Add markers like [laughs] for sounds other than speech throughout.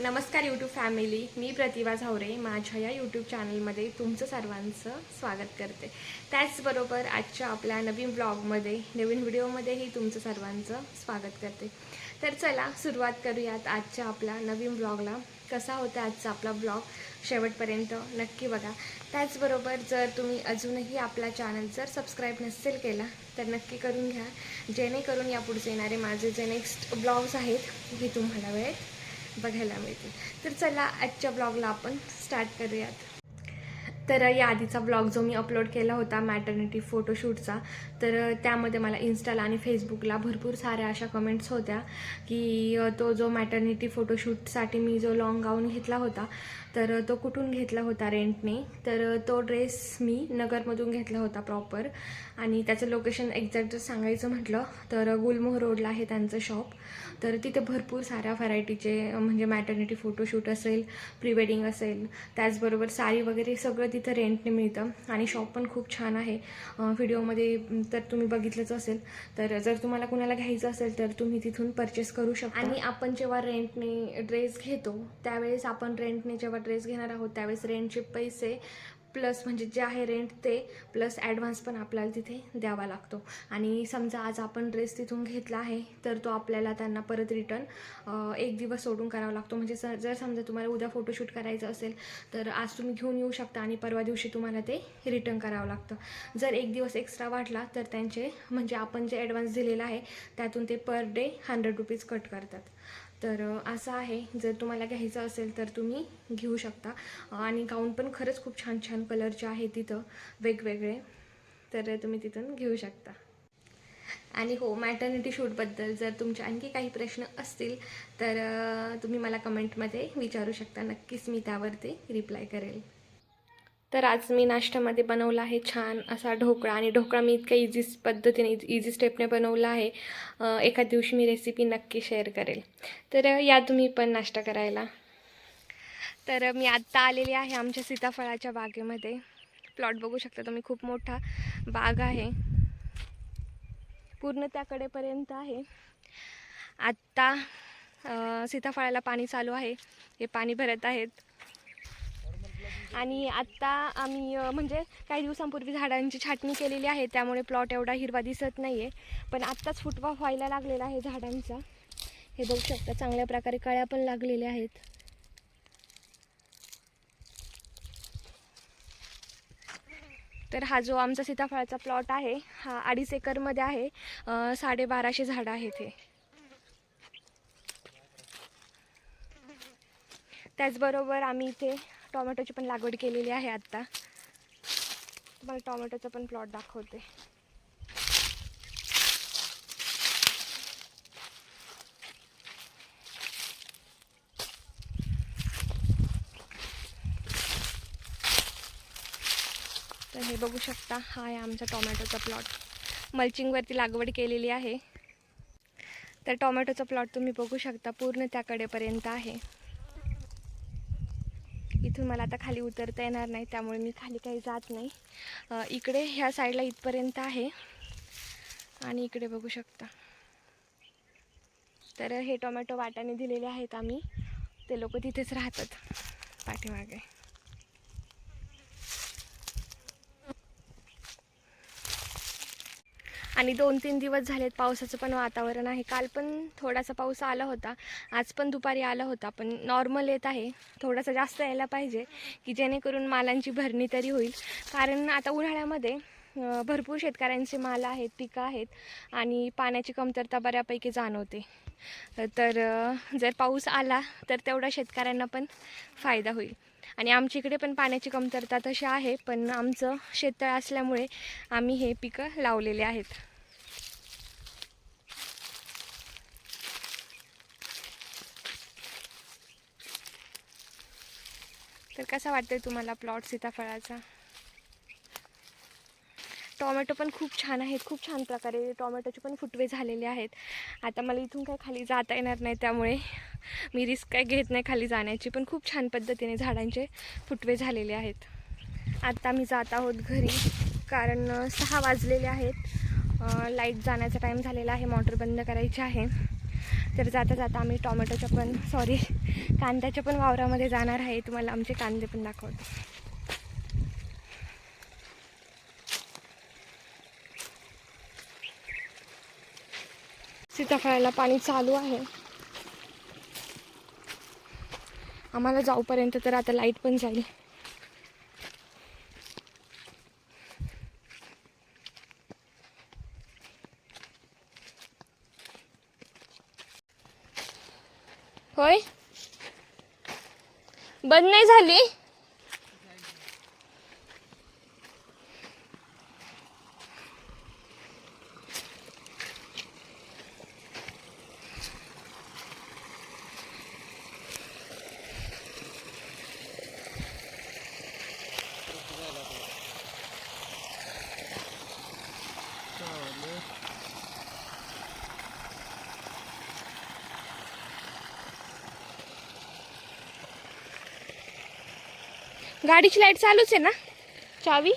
नमस्कार YouTube family मी प्रतिभा झावरे. माझ्या या यूट्यूब चॅनलमध्ये तुमचं सर्वांचं स्वागत करते. त्याचबरोबर आजच्या आपल्या नवीन ब्लॉगमध्ये नवीन व्हिडिओमध्येही तुमचं सर्वांचं स्वागत करते. तर चला सुरुवात करूयात आजच्या आपल्या नवीन ब्लॉगला कसा होता आजचा आपला ब्लॉग शेवटपर्यंत नक्की बघा. त्याचबरोबर जर तुम्ही अजूनही आपला चॅनल जर सबस्क्राईब नसेल केला तर नक्की करून घ्या. जेणेकरून यापुढचे येणारे माझे जे नेक्स्ट ब्लॉग्स आहेत हे तुम्हाला वेळेत बघायला मिळतील. तर चला आजच्या ब्लॉगला आपण स्टार्ट करूयात. तर या आधीचा ब्लॉग जो मी अपलोड केला होता मॅटर्निटी फोटोशूटचा तर त्यामध्ये मला इन्स्टाला आणि फेसबुकला भरपूर साऱ्या अशा कमेंट्स होत्या की तो जो मॅटर्निटी फोटोशूटसाठी मी जो लाँग गाऊन घेतला होता तर तो कुठून घेतला होता रेंटने तर तो ड्रेस मी नगरमधून घेतला होता प्रॉपर आणि त्याचं लोकेशन एक्झॅक्ट जर सांगायचं म्हटलं तर गुलमोह रोडला आहे त्यांचं शॉप तर तिथे भरपूर साऱ्या व्हरायटीचे म्हणजे मॅटर्निटी फोटोशूट असेल प्री वेडिंग असेल त्याचबरोबर साडी वगैरे सगळं तिथं रेंटने मिळतं आणि शॉप पण खूप छान आहे. व्हिडिओमध्ये तर तुम्ही बघितलंच असेल. तर जर तुम्हाला कुणाला घ्यायचं असेल तर तुम्ही तिथून परचेस करू शकता. आणि आपण जेव्हा रेंटने ड्रेस घेतो त्यावेळेस आपण रेंटने जेव्हा ड्रेस घेणार आहोत त्यावेळेस रेंटचे पैसे प्लस म्हणजे जे आहे रेंट ते प्लस ॲडव्हान्स पण आपल्याला तिथे द्यावा लागतो. आणि समजा आज आपण ड्रेस तिथून घेतला आहे तर तो आपल्याला त्यांना परत रिटर्न एक दिवस सोडून करावा लागतो. म्हणजे स जर समजा तुम्हाला उद्या फोटोशूट करायचं असेल तर आज तुम्ही घेऊन येऊ शकता आणि परवा दिवशी तुम्हाला ते रिटर्न करावं लागतं. जर एक दिवस एक्स्ट्रा वाटला तर त्यांचे म्हणजे आपण जे ॲडव्हान्स दिलेला आहे त्यातून ते per day hundred rupees cut करतात. तर असं आहे. जर तुम्हाला घ्यायचं असेल तर तुम्ही घेऊ शकता. आणि गाऊन पण खरंच खूप छान छान कलरचे आहेत तिथं. वेगवेगळे. तर तुम्ही तिथून घेऊ शकता. आणि हो मॅटर्निटी शूटबद्दल जर तुमचे आणखी काही प्रश्न असतील तर तुम्ही मला कमेंटमध्ये विचारू शकता. नक्कीच मी त्यावरती रिप्लाय करेल. तर आज मी नाश्त्यामध्ये बनवला आहे छान असा ढोकळा आणि ढोकळा मी इतक्या इझी पद्धतीने इझी स्टेपने बनवला आहे. एका दिवशी मी रेसिपी नक्की शेअर करेल. तर या तुम्ही पण नाश्ता करायला. तर मी आत्ता आलेली आहे आमच्या सीताफळाच्या बागेमध्ये. प्लॉट बघू शकता तुम्ही खूप मोठा बाग आहे. पूर्ण त्याकडेपर्यंत आहे. आत्ता सीताफळाला पाणी चालू आहे. हे पाणी भरत आहेत. आणि आत्ता आम्ही म्हणजे काही दिवसांपूर्वी झाडांची छाटणी केलेली आहे त्यामुळे प्लॉट एवढा हिरवा दिसत नाही आहे पण आत्ताच फुटवा व्हायला लागलेला आहे झाडांचा. हे बघू शकता चांगल्या प्रकारे कळ्या पण लागलेल्या आहेत. तर हा जो आमचा सीताफळाचा प्लॉट आहे हा अडीच एकरमध्ये आहे. साडेबाराशे झाडं आहेत हे. त्याचबरोबर आम्ही इथे टोमॅटोची पण लागवड केलेली आहे आत्ता. तुम्हाला टॉमॅटोचा पण प्लॉट दाखवते. तर हे बघू शकता हा आहे आमचा टोमॅटोचा प्लॉट. मल्चिंगवरती लागवड केलेली आहे. तर टोमॅटोचा प्लॉट तुम्ही बघू शकता पूर्ण त्याकडेपर्यंत आहे. इथून मला आता खाली उतरता येणार नाही त्यामुळे मी खाली काही जात नाही. इकडे ह्या साईडला इथपर्यंत आहे. आणि इकडे बघू शकता. तर हे टोमॅटो वाट्याने दिलेले आहेत आम्ही. ते लोक तिथेच राहतात पाठीमागे. आणि दोन तीन दिवस झालेत पावसाचं पण वातावरण आहे. काल पण थोडासा पाऊस आला होता. आज पण दुपारी आला होता पण नॉर्मल येत आहे. थोडासा जास्त यायला पाहिजे की जेणेकरून मालांची भरणी तरी होईल. कारण आता उन्हाळ्यामध्ये भरपूर शेतकऱ्यांचे माल आहेत पिकं आहेत आणि पाण्याची कमतरता बऱ्यापैकी जाणवते. तर जर पाऊस आला तर तेवढा शेतकऱ्यांना पण फायदा होईल. आणि आमच्या इकडे पण पाण्याची कमतरता तशी आहे पण आमचं शेततळ असल्यामुळे आम्ही हे पिकं लावलेले आहेत. तर कसा वाटतोय तुम्हाला प्लॉट सीताफळाचा? टॉमॅटो पण खूप छान आहेत खूप छान प्रकारे टॉमॅटोचे पण फुटवे झालेले आहेत. आता मला इथून काय खाली जाता येणार नाही त्यामुळे मी रिस्क काय घेत नाही खाली जाण्याची पण खूप छान पद्धतीने झाडांचे फुटवे झालेले आहेत. आत्ता मी जात आहोत घरी कारण सहा वाजलेले आहेत. लाइट जाण्याचा टाईम झालेला आहे मोटर बंद करायची आहे. तर जाता जाता आम्ही टोमॅटोच्या पण सॉरी कांद्याच्या पण वावरामध्ये जाणार आहे. तुम्हाला आमचे कांदे पण दाखवतो. सीताफळाला पाणी चालू आहे. आम्हाला जाऊपर्यंत तर आता लाइट पण जाईल होय बंद नाही झाली. गाडीची लाइट चालूच आहे ना? चावी?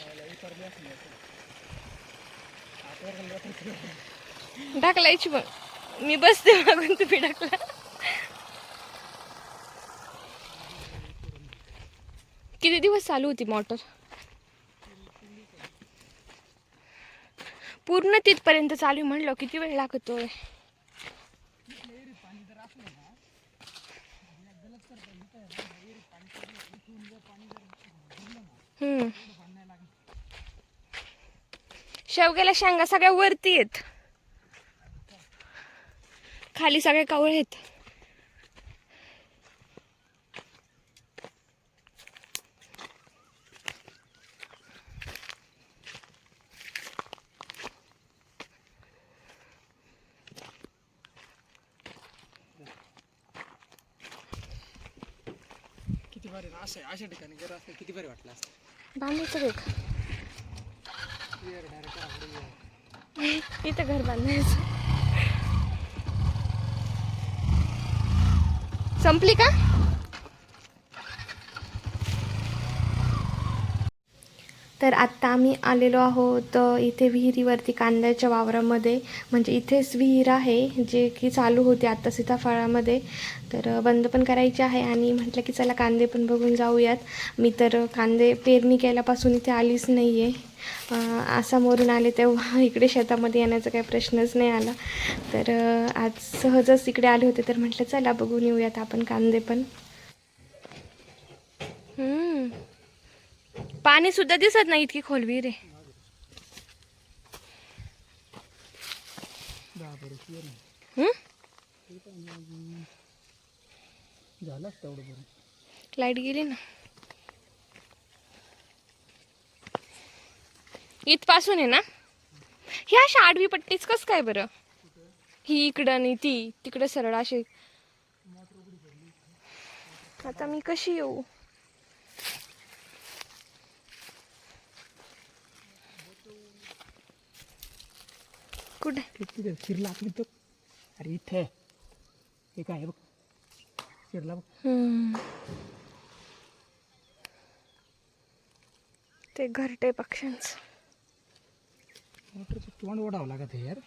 ढकलायची मग. मी बसते मागून तुम्ही ढकला. किती दिवस चालू होती मोटर पूर्ण तिथपर्यंत चालू म्हणलं किती वेळ लागतोय? शेवग्याला शेंगा सगळ्या वरती आहेत. खाली सगळे कावळे आहेत. किती भारी अशा अशा ठिकाणी असं किती भारी वाटलं असतं बांधायचं इथं घर बांधायचं. संपली का? तर आत्ता आम्ही आलेलो आहोत इथे विहिरीवरती कांद्याच्या वावरामध्ये. म्हणजे इथेच विहीर आहे जे की चालू होते आत्ता सीताफळामध्ये. तर बंद पण करायची आहे आणि म्हटलं की चला कांदे पण बघून जाऊयात. मी तर कांदे पेरणी केल्यापासून इथे आलीच नाही आहे आसामवरून आले तेव्हा [laughs] इकडे शेतामध्ये येण्याचा काही प्रश्नच नाही आला. तर आज सहजच इकडे आले होते तर म्हटलं चला बघून येऊयात आपण कांदे पण. हम्म. पाणी सुद्धा दिसत नाही इतकी खोलवी रे हम्म? लाइट गेली ना. इथपासून आहे ना? ही अशी आडवी पट्टीच कस काय बरं? ही इकडं आणि ती तिकडं सरळ अशी आता मी कशी येऊ? कुठे? किती शिरला आपली तर अरे इथे. हे काय आहे बघ. शिरला बघ. ते घरटे पक्ष्यांचं. मोटरचं तोंड ओढावं लागत आहे यार.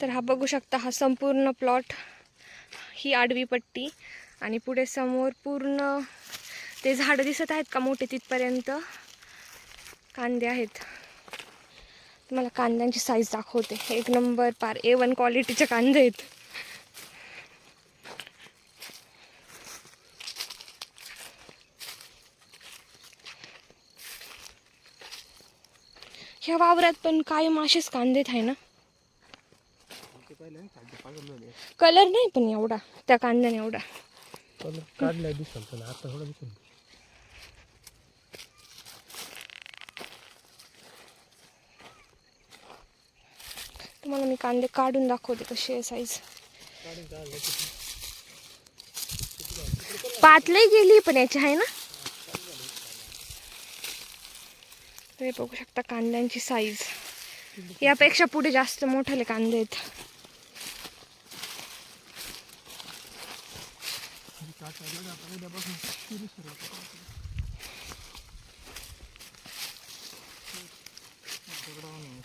तर हा बघू शकता हा संपूर्ण प्लॉट ही आडवी पट्टी आणि पुढे समोर पूर्ण ते झाडं दिसत आहेत का मोठे तिथपर्यंत? कांदे आहेत. तुम्हाला कांद्यांची साईज दाखवते. एक नंबर पार. ए वन क्वालिटीचे कांदे आहेत. ह्या वावरात पण काय मासेच कांदेत आहे ना? कलर नाही पण एवढा. त्या कांद्याने एवढा. कलर काढलाय दिसल पण आता थोडं दिसून तुम्हाला मी कांदे काढून दाखवते कशी आहे साईज काढून गेली पण याची आहे ना? तुम्ही बघू शकता कांद्यांची साईज यापेक्षा पुढे जास्त मोठाले कांदे आहेत उद्यापासून सुरू सुरू हम्म.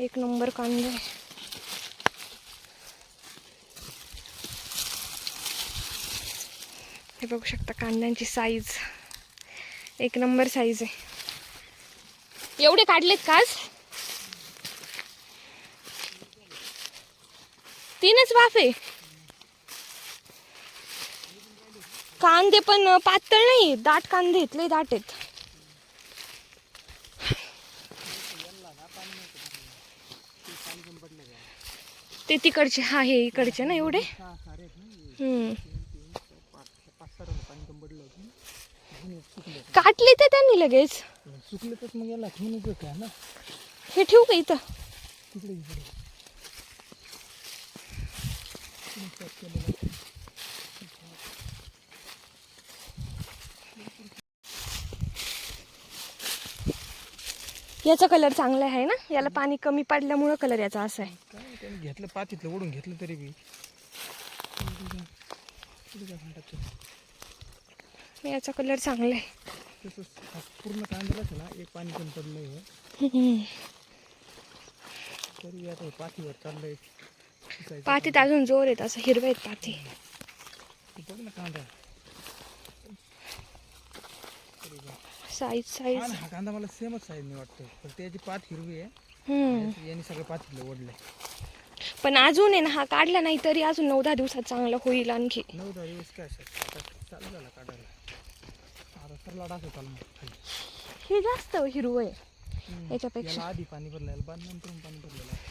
एक नंबर कांदे आहे. हे बघू शकता कांद्यांची साईज एक नंबर साईज आहे. एवढे काढलेत का आज? तीनच बाफे कांदे पण पातळ नाही दाट कांदे आहेत लय दाट आहेत. ते तिकडचे हा हे इकडचे ना एवढे? काटले ते त्यांनी लगेच. सुकले तर मग याला ठेवून उपयोग आहे ना हे ठेवू का इथं? तिकडे इकडे याचा कलर चांगला आहे ना? याला पाणी कमी पडल्यामुळं कलर याचा असा आहे. त्याने घेतलं पातीतलं ओढून घेतलं तरी बी? याचा कलर चांगला आहे. तसंच पूर्ण कांद्यालाच ना एक पाणी पण पडलं आहे. तरी आता हे पाठीवर चाललंय. पिकायचं. पातीत अजून जोर येत असं हिरवे आहेत पाती. ते बघ ना कांदा. साईज हा साईज ना, हा कांदा मला सेमच साईजने वाटतो पण त्याची पात हिरवी आहे. यांनी सगळं पातीतलं ओढलंय. पण अजून आहे ना हा काढला नाही तरी अजून नऊ दहा दिवसात चांगला होईल आणखी. नऊ दहा दिवस काय असेल आता चालू झाला काढायला. आता सरला दाखवत आला मग खाली हे जास्त हिरवं आहे. याच्यापेक्षा. आधी पाणी भरलं याला बाद नंतर पाणी भरलेलं.